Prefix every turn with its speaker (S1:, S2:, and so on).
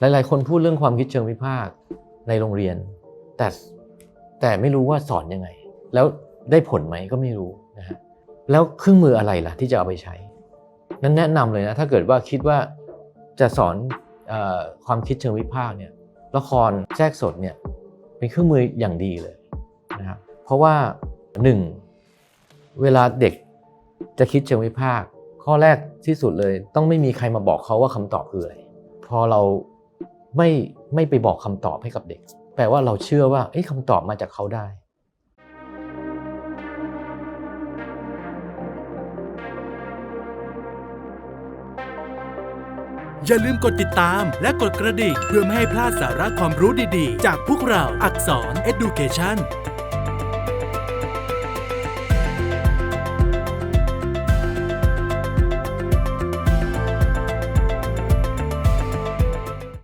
S1: หลาย ๆ คนพูดเรื่องความคิดเชิงวิพากษ์ในโรงเรียน แต่แต่ไม่รู้ว่าสอนยังไง แล้วได้ผลไหมก็ไม่รู้นะฮะแล้วเครื่องมืออะไรล่ะที่จะเอาไปใช้ นั้นแนะนำเลยนะถ้าเกิดว่าคิดว่าจะสอนอความคิดเชิงวิพากษ์เนี่ยละครแทรกสดเนี่ยเป็นเครื่องมืออย่างดีเลยนะครับเพราะว่าหนึ่งเวลาเด็กจะคิดเชิงวิพากษ์ข้อแรกที่สุดเลย ต้องไม่มีใครมาบอกเขาว่าคำตอบคืออะไรพอเรา ไม่ไม่ไปบอกคำตอบให้กับเด็ก แปลว่าเราเชื่อว่าเอ้คำตอบมาจากเขาได้
S2: อย่าลืมกดติดตามและกดกระดิ่งเพื่อไม่ให้พลาดสาระความรู้ดีๆ จากพวกเราอักษร Education